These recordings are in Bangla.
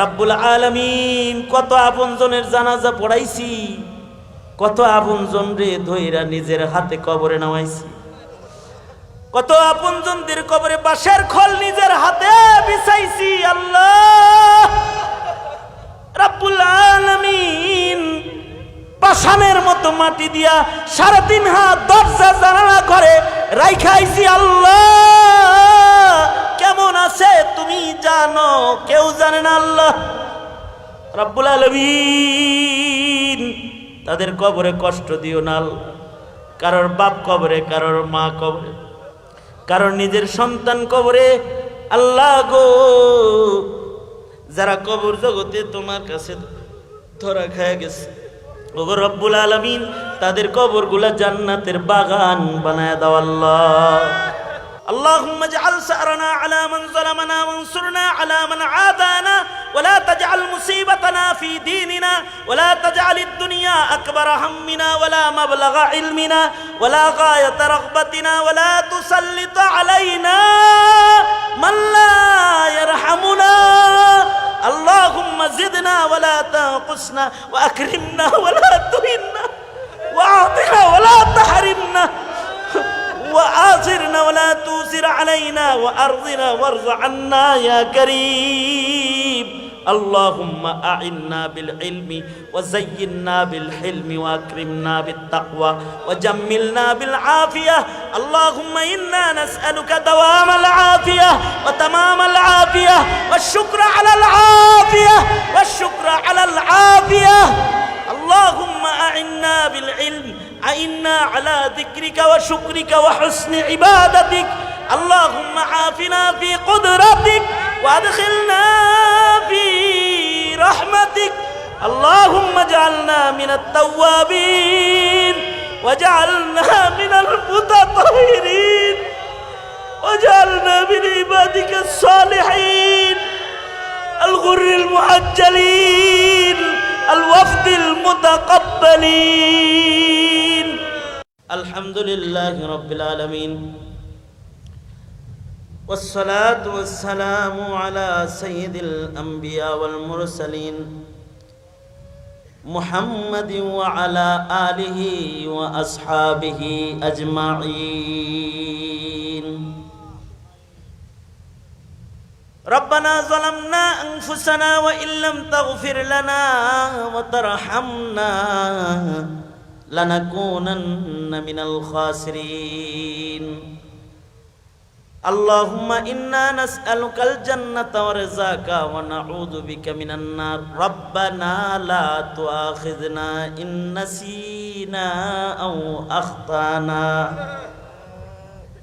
রাব্বুল আলামিন, কত আপনজনের জানাজা পড়াইছি, কত আপনজন রে ধইরা নিজের হাতে কবরে নামাইছি। কত আপনজনদের কবরে বাঁশের খল নিজের হাতে বিছাইছি, আল্লাহ। রাব্বুল আলামিন পাষাণের মতো মাটি দিয়া সাড়ে তিন হাত দরজা জানালা করে রাইখাইছি, আল্লাহ। জানে না আল্লাহ। রাব্বুল আলমিন তাদের কবরে কষ্ট দিও না আল্লাহ। কারোর বাপ কবরে, কারোর মা কবরে, কারোর নিজের সন্তান কবরে। আল্লাহ গো, যারা কবর জগতে তোমার কাছে ধরা খায় গেছে, ওগো রব্বুল আলমিন তাদের কবরগুলা জান্নাতের বাগান বানায় দাও আল্লাহ। اللهم اجعل سأرنا على من ظلمنا وانصرنا على من عادانا ولا تجعل مصيبتنا في ديننا ولا تجعل الدنيا أكبر همنا ولا مبلغ علمنا ولا غاية رغبتنا ولا تسلط علينا من لا يرحمنا. اللهم زدنا ولا تنقصنا وأكرمنا ولا تهنا وأعطنا ولا تحرمنا. وآثرنا ولا توسر علينا وأرضنا وارض عنا يا كريم. اللهم أعنا بالعلم وزينا بالحلم وأكرمنا بالتقوى وجملنا بالعافية. اللهم إنا نسألك دوام العافية وتمام العافية والشكر على العافية والشكر على العافية. اللهم أعنا بالعلم أعنا على ذكرك وشكرك وحسن عبادتك اللهم عافنا في قدرتك وادخلنا في رحمتك اللهم اجعلنا من التوابين واجعلنا من المتطهرين واجعلنا من عبادك الصالحين الغر المعجلين الوفد المتقبلين. الحمد لله رب العالمين. والصلاة والسلام على سيد الأنبياء والمرسلين محمد وعلى آله وأصحابه أجمعين. ربنا ظلمنا أنفسنا وإن لم تغفر لنا وترحمنا لنكونن من الخاسرين اللهم إنا نسألك الجنة ورزاك ونعوذ بك من النار ربنا لا تؤاخذنا إن نسينا أو أخطأنا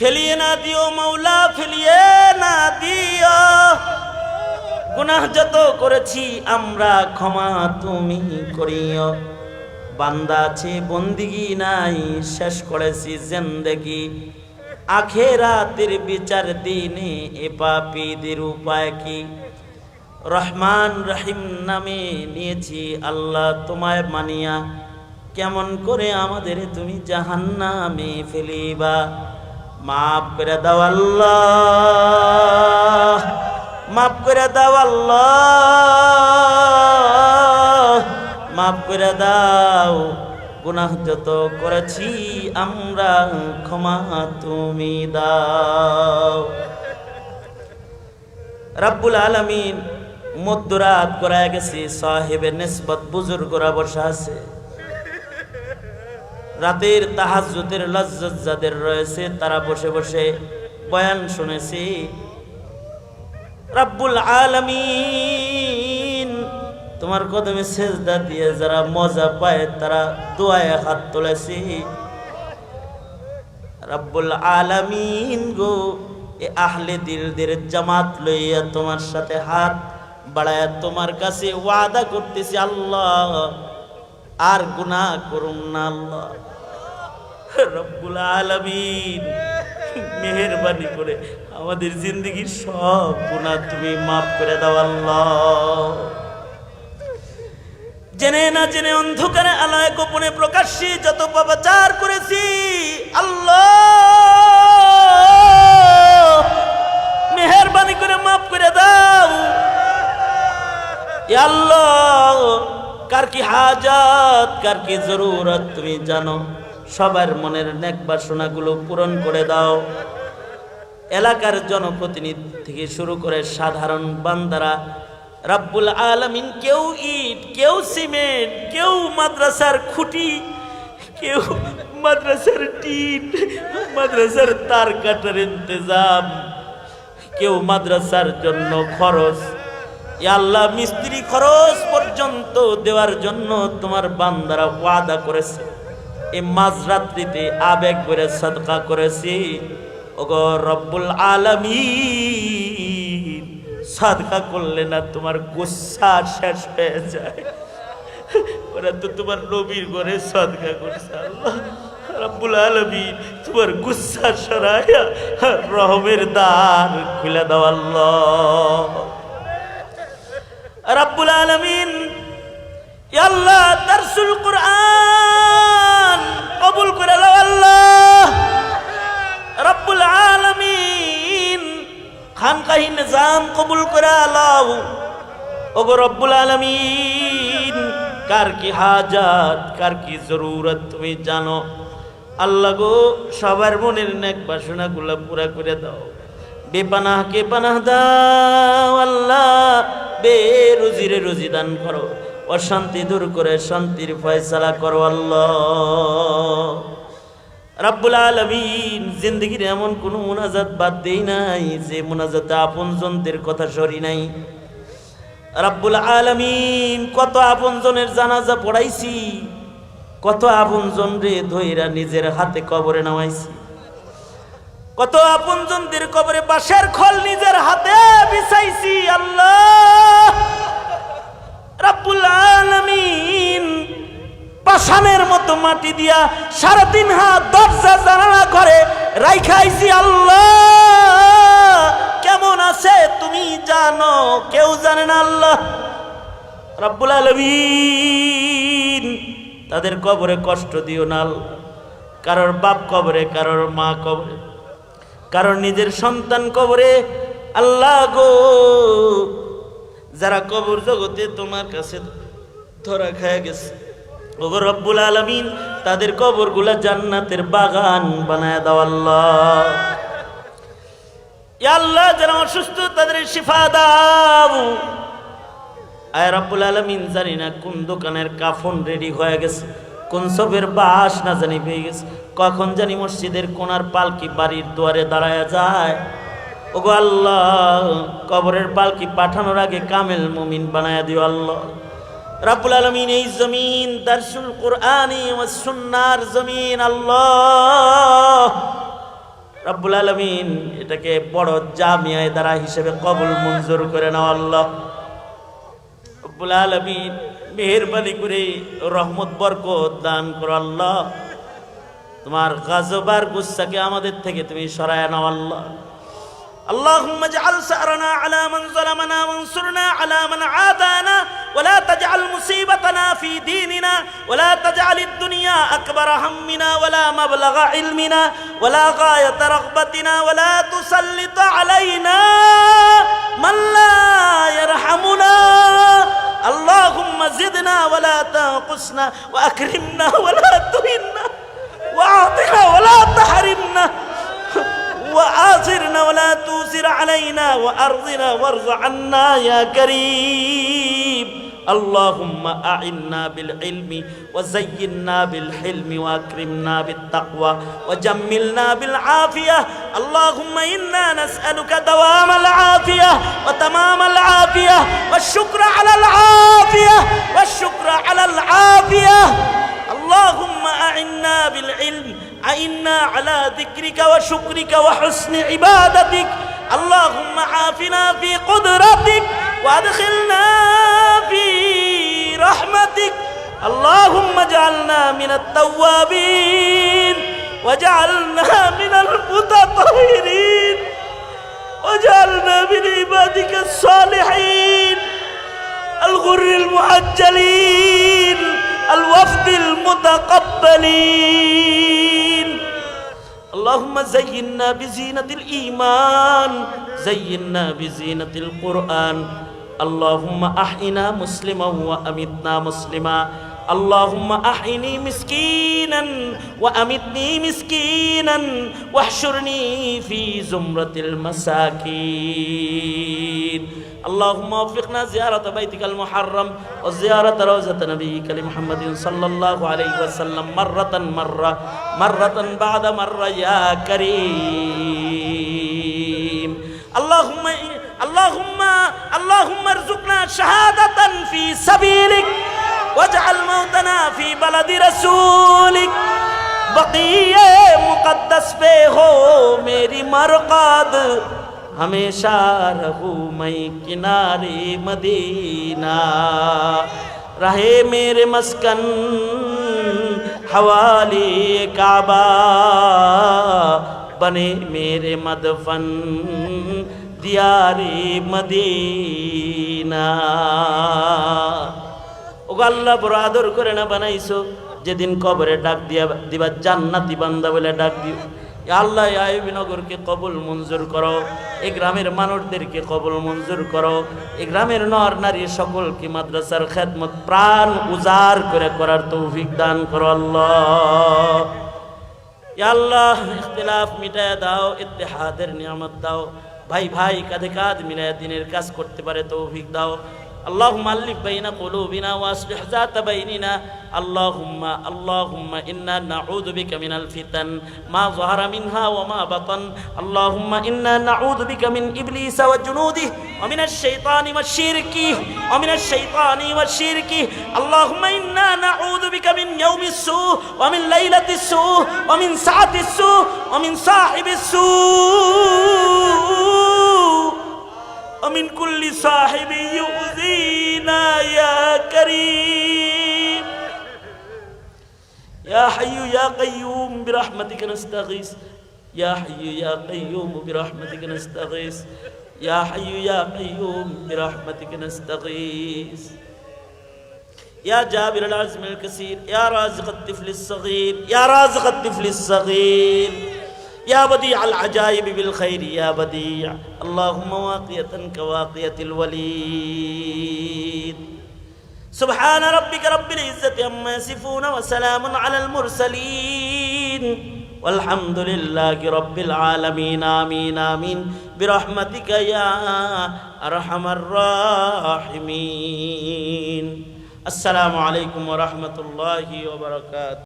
ফেলিয়ে না দিও মাওলা, ফেলিয়ে না দিও। গুনাহ যত করেছি আমরা ক্ষমা তুমি করিও। বান্দা আছে, বন্দিগি নাই, শেষ করেছি জিন্দেগি। আখেরাতের বিচার দিনে এ পাপীদের উপায় কি? রহমান রহিম নামে নিয়েছি আল্লাহ তোমায় মানিয়া। কেমন করে আমাদের তুমি জাহান্নামে ফেলিবা? মাফ করে দাও আল্লাহ, মাফ করে দাও আল্লাহ, মাফ করে দাও। গুনাহ যত করেছি আমরা, ক্ষমা তুমি দাও। রাব্বুল আলামিন মধ্যরাত করায় গেছি, সাহেবের নিসবত বুজুর্গরা বসা আছে। রাতের তাহাজ্জুদের লজ্জত যাদের রয়েছে, তারা বসে বসে বয়ান শুনেছি। রাব্বুল আলামিন, তোমার কদমে সেজদা দিয়ে যারা মজা পায়, তারা দোয়ায় হাত তুলেছি। রাব্বুল আলামিন গো, এ আহলে দিলদের জামাত লইয়া তোমার সাথে হাত বাড়ায়া তোমার কাছে ওয়াদা করতেছি আল্লাহ। আর গুনাহ করুন না আল্লাহ। রব্বুল আলামিন, মেহেরবানি করে আমাদের জিন্দগির সব গুনাহ তুমি মাফ করে দাও আল্লাহ। জেনে না জেনে অন্ধকারে আলায় গোপনে প্রকাশ্যে যত পাপাচার করেছি, আল্লাহ হাজাত কার কি জরুরত তুমি জানো? সবার মনের নেক বাসনাগুলো পূরণ করে দাও। এলাকার জনপ্রতিনিধি থেকে শুরু করে সাধারণ বান্দারা, রাব্বুল আলামিন, কেউ ইট, কেউ সিমেন্ট, কেউ মাদ্রাসার খুঁটি, কেউ মাদ্রাসার টিন, মাদ্রাসার তার কাটার ইন্তজাম, কেউ মাদ্রাসার জন্য খরচ আল্লাহ মিস্ত্রি খরচ পর্যন্ত দেওয়ার জন্য তোমার বান্দারা ওয়াদা করেছে। এই মাঝরাত্রিতে আবেগ করে সদকা করেছি। ওগো রব্বুল আলামিন, সাদকা করলে না তোমার গুসা শেষ হয়ে যায়। ওরা তো তোমার নবীর ঘরে সাদকা করছে, আল্লাহ। রব্বুল আলামিন, তোমার গুসা সরাইয়া রহমের দ্বার খুলে দাও, আল্লাহ। রব্বুল আলামিন আল্লাহ, দারসুল কুরআন কবুল করে নাও আল্লাহ। রব্বুল আলামিন, খানকাহি নিজাম কবুল করে আলাও ওগো রব্বুল আলামিন, কার কি হাজাত, কার কি জরুরত তুমি জানো? আল্লাহ গো, সবার মনের নেক বাসনাগুলো পুরা করে দাও। বেপানাহকে পানাহ দাও আল্লাহ। বে রুজিরে রুজি দান করো। অশান্তি দূর করে শান্তির ফয়সালা করো আল্লাহ। রাব্বুল আলমিন জিন্দগির এমন কোনো মোনাজাত বাদ দেই নাই, যে মোনাজাতে আপনজনদের কথা সরি নাই। রাব্বুল আলমিন কত আপনজনের জানাজা পড়াইছি, কত আপনজন রে ধইরা নিজের হাতে কবরে নামাইছি। কত আপনজনদের কবরে বাঁশের খল নিজের হাতে বিছাইছি, আল্লাহ। রাব্বুল আলামিন পাষাণের মতো মাটি দিয়া সাড়ে তিন হাত দরজা জানালা করে রাইখাইছি আল্লাহ। কেমন আছে তুমি জানো? কেউ জানে না, আল্লাহ। রাব্বুল আলামিন তাদের কবরে কষ্ট দিও না কারোর বাপ কবরে, কারোর মা কবরে। কারোর নিজের সন্তান কবরে আল্লাহ গো, যারা কবর জগতে তোমার কাছে ধরা খায় গেছে। ওগো রব্বুল আলমিন, তাদের কবরগুলা জান্নাতের বাগান বানায় দাও আল্লাহ। আল্লাহ, যারা অসুস্থ, তাদের শিফা দাও। আয় রব্বুল আলমিন, জানি না কোন দোকানের কাফন রেডি হয়ে গেছে। কোন সবের বাস না জানি পেয়ে গেছে। কখন জানি মসজিদের কোনার পালকি বাড়ির দুয়ারে দাঁড়ায় যায়। ওগো আল্লাহ, কবরের পালকি পাঠানোর আগে কামেল মুমিন বানায় দিও আল্লাহ। রাব্বুল আলমিন এই জমিন, দারসুল কোরআনি সুন্নার জমিন, আল্লাহ। রাব্বুল আলমিন এটাকে বড় জামিয়ায় দ্বারা হিসেবে কবুল মঞ্জুর করে নাও আল্লাহ। রব্বুল আলমিন মেহরবানি করে রহমত বরকত দান করো আল্লাহ তোমার গাজবার গুসাকে আমাদের থেকে তুমি সরায় নাও আল্লাহ اللهم اجعل سأرنا على من ظلمنا وانصرنا على من عادانا ولا تجعل مصيبتنا في ديننا ولا تجعل الدنيا أكبر همنا ولا مبلغ علمنا ولا غاية رغبتنا ولا تسلط تنقصنا وأكرمنا ولا تهنا وأعطنا ولا تحرمنا وآثرنا ولا توسر علينا وأرضنا وارض عنا يا كريم. اللهم أعنا بالعلم وزينا بالحلم وأكرمنا بالتقوى وجملنا بالعافية. اللهم إنا نسألك دوام العافية وتمام العافية والشكر على العافية والشكر على العافية. اللهم أعنا بالعلم أئنا على ذكرك وشكرك وحسن عبادتك. اللهم عافنا في قدرتك وأدخلنا من التوابين واجعلنا من المتطهرين واجعلنا من عبادك الصالحين الغر المعجلين الوفد المتقبلين. اللهم زينا بزينة الإيمان زينا بزينة القرآن. اللهم أحينا مسلما وأمتنا مسلما. اللهم أحيني مسكينا وأمتني مسكينا واحشرني في زمرة المساكين. اللهم وفقنا زيارة بيتك المحرم وزيارة روزة نبيك لمحمد صلى الله عليه وسلم مرة مرة مرة بعد مرة يا كريم. اللهم اللهم اللهم ارزقنا شهادة في سبيلك. واجعل موتنا في بلد رسولك بقیہ مقدس پہ ہو میری مرقد ہمیشہ رہوں میں کنارے مدینہ رہے میرے مسکن حوالی کعبہ بنے میرے مدفن دیار مدینہ ও আল্লাহ বড় আদর করে না বানাইছো? যেদিন কবরে ডাক দিয়া দিবা, জান্নাতি বান্দা বলে ডাক দিও। আল্লাহ আয়ুবিনগরকে কবুল মঞ্জুর করো। এই গ্রামের মানুষদেরকে কবুল মঞ্জুর করো। এই গ্রামের নর নারী সকলকে মাদ্রাসার খেদমত প্রাণ উজাড় করে করার তৌফিক দান করো আল্লাহ। আল্লাহ, ইখতিলাফ মিটায় দাও, ইত্তেহাদের নিয়ামত দাও। ভাই ভাই, কাঁধে কাঁধ মিলায় দিনের কাজ করতে পারে তৌফিক দাও। اللهم ألف بين قلوبنا وأصلح ذات بيننا اللهم اللهم إنا نعوذ بك من الفتن ما ظهر منها وما بطن اللهم إنا نعوذ بك من إبليس وجنوده ومن الشيطان والشرك ومن الشيطان والشرك اللهم إنا نعوذ بك من يوم السوء ومن ليلة السوء ومن ساعة السوء ومن صاحب السوء ومن كل صاحب يؤذينا يا كريم. يا حي يا قيوم برحمتك نستغيث. يا حي يا قيوم برحمتك نستغيث. يا حي يا قيوم برحمتك نستغيث. يا جابر العزم الكثير يا رازق الطفل الصغير يا رازق الطفل الصغير. يا بديع العجائب بالخير يا بديع اللهم واقية كواقية الوليد سبحان ربك رب العزة عما يصفون وسلام على المرسلين والحمد لله رب العالمين آمين آمين برحمتك يا أرحم الراحمين السلام عليكم ورحمة الله وبركاته